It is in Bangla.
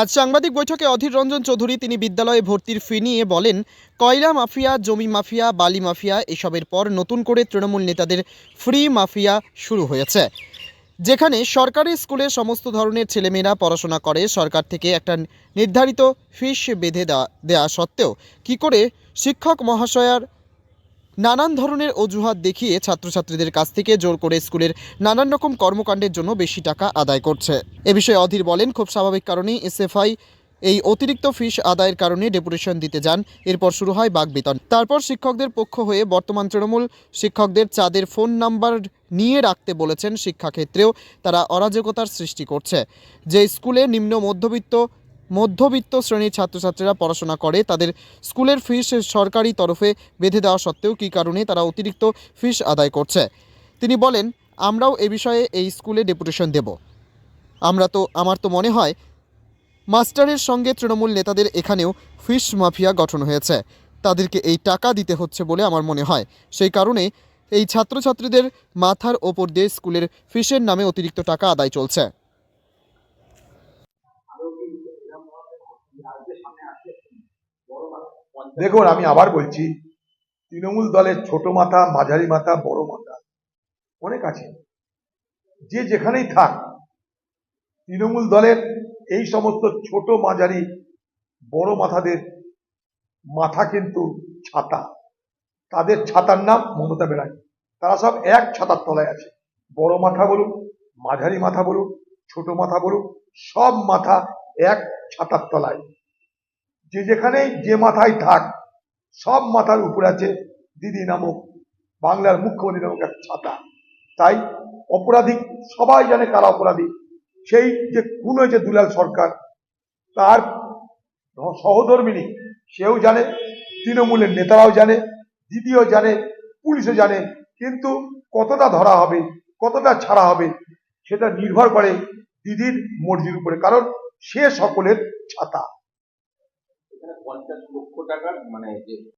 আজ সাংবাদিক বৈঠকে অধীর রঞ্জন চৌধুরী তিনি বিদ্যালয়ে ভর্তির ফি নিয়ে বলেন, কয়লা মাফিয়া, জমি মাফিয়া, বালি মাফিয়া এসবের পর নতুন করে তৃণমূল নেতাদের ফ্রি মাফিয়া শুরু হয়েছে। যেখানে সরকারি স্কুলে সমস্ত ধরনের ছেলেমেয়েরা পড়াশোনা করে, সরকার থেকে একটা নির্ধারিত ফিস বেঁধে দেওয়া দেওয়া সত্ত্বেও কি করে শিক্ষক মহাশয়ার নানান ধরনের অজুহাত দেখিয়ে ছাত্রছাত্রীদের কাছ থেকে জোর করে স্কুলের নানান রকম কর্মকাণ্ডের জন্য বেশি টাকা আদায় করছে। এ বিষয়ে অধীর বলেন, খুব স্বাভাবিক কারণেই এসএফআই এই অতিরিক্ত ফিস আদায়ের কারণে ডেপুটেশন দিতে যান। এরপর শুরু হয় বাগবেতন তারপর শিক্ষকদের পক্ষ হয়ে বর্তমান তৃণমূল শিক্ষকদের চাঁদের ফোন নাম্বার নিয়ে রাখতে বলেছেন শিক্ষাক্ষেত্রেও তারা অরাজকতার সৃষ্টি করছে। যে স্কুলে নিম্ন মধ্যবিত্ত মধ্যবিত্ত শ্রেণির ছাত্রছাত্রীরা পড়াশোনা করে। তাদের স্কুলের ফিস সরকারি তরফে বেঁধে দেওয়া সত্ত্বেও কী কারণে তারা অতিরিক্ত ফিস আদায় করছে? তিনি বলেন, আমরাও এ বিষয়ে এই স্কুলে ডেপুটেশন দেব। আমরা তো, আমার তো মনে হয়, মাস্টারের সঙ্গে তৃণমূল নেতাদের এখানেও ফিস মাফিয়া গঠন হয়েছে। তাদেরকে এই টাকা দিতে হচ্ছে বলে আমার মনে হয়। সেই কারণে এই ছাত্রছাত্রীদের মাথার ওপর দিয়ে স্কুলের ফিসের নামে অতিরিক্ত টাকা আদায় চলছে। দেখুন, আমি আবার বলছি, তৃণমূল দলের ছোট মাথা, মাঝারি মাথা, বড় মাথা, অনেক আছে। যে যেখানেই থাক, তৃণমূল দলের এই সমস্ত ছোট, মাঝারি, বড় মাথাদের মাথা কিন্তু ছাতা। তাদের ছাতার নাম মমতা ব্যানার্জি। তারা সব এক ছাতার তলায় আছে। বড় মাথা বলুন, মাঝারি মাথা বলুন, ছোট মাথা বলুন, সব মাথা এক ছাতার তলায়। যে যেখানেই যে মাথায় থাক, সব মাথার উপর আছে দিদি নামক, বাংলার মুখ্যমন্ত্রী নামক এক ছাতা। তাই অপরাধী, সবাই জানে কারা অপরাধী। সেই যে খুন হয়েছে দুলাল সরকার, তার সহধর্মিনী, সেও জানে, তৃণমূলের নেতারাও জানে, দিদিও জানে, পুলিশও জানে, কিন্তু কতটা ধরা হবে, কতটা ছাড়া হবে, সেটা নির্ভর করে দিদির মর্জির উপরে। কারণ সে সকলের ছাতা। পঞ্চাশ লক্ষ টাকার মানে যে